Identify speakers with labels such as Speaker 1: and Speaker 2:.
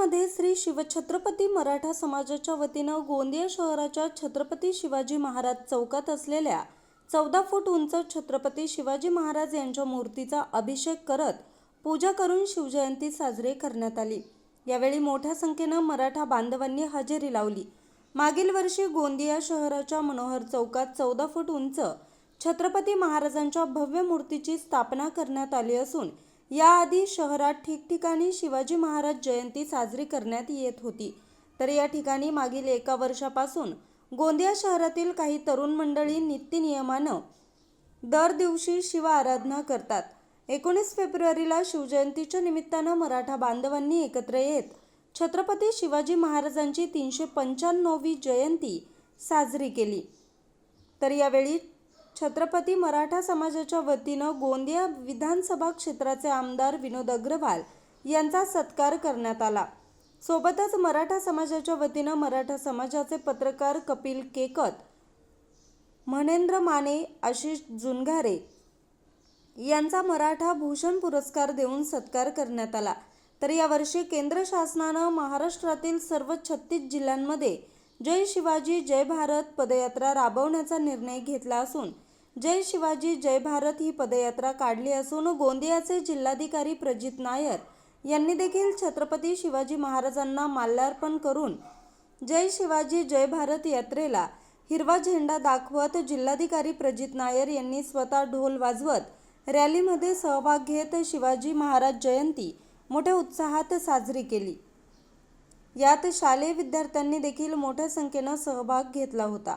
Speaker 1: गोंदियामध्ये श्री शिवछत्रपती मराठा समाजाच्या वतीनं गोंदिया शहराच्या छत्रपती शिवाजी महाराज चौकात असलेल्या चौदा फूट उंच छत्रपती शिवाजी महाराज यांच्या मूर्तीचा अभिषेक करत पूजा करून शिवजयंती साजरी करण्यात आली. यावेळी मोठ्या संख्येनं मराठा बांधवांनी हजेरी लावली. मागील वर्षी गोंदिया शहराच्या मनोहर चौकात चौदा फूट उंच छत्रपती महाराजांच्या भव्य मूर्तीची स्थापना करण्यात आली असून याआधी शहरात ठिकठिकाणी शिवाजी महाराज जयंती साजरी करण्यात येत होती. तर या ठिकाणी मागील एका वर्षापासून गोंदिया शहरातील काही तरुण मंडळी नित्यनियमानं दर दिवशी शिव आराधना करतात. एकोणीस फेब्रुवारीला शिवजयंतीच्या निमित्तानं मराठा बांधवांनी एकत्र येत छत्रपती शिवाजी महाराजांची तीनशे पंच्याण्णववी जयंती साजरी केली. तर यावेळी छत्रपती मराठा समाजाच्या वतीनं गोंदिया विधानसभा क्षेत्राचे आमदार विनोद अग्रवाल यांचा सत्कार करण्यात आला. सोबतच मराठा समाजाच्या वतीनं मराठा समाजाचे पत्रकार कपिल केकत मनेंद्र माने आशिष जुनघारे यांचा मराठा भूषण पुरस्कार देऊन सत्कार करण्यात आला. तर यावर्षी केंद्र शासनानं महाराष्ट्रातील सर्व छत्तीस जिल्ह्यांमध्ये जय शिवाजी जय भारत पदयात्रा राबवण्याचा निर्णय घेतला असून जय शिवाजी जय भारत ही पदयात्रा काढली असून गोंदियाचे जिल्हाधिकारी प्रजित नायर यांनी देखील छत्रपती शिवाजी महाराजांना माल्यार्पण करून जय शिवाजी जय भारत यात्रेला हिरवा झेंडा दाखवत जिल्हाधिकारी प्रजित नायर यांनी स्वतः ढोल वाजवत रॅलीमध्ये सहभाग घेत शिवाजी महाराज जयंती मोठ्या उत्साहात साजरी केली. यात शालेय विद्यार्थ्यांनी देखील मोठ्या संख्येनं सहभाग घेतला होता.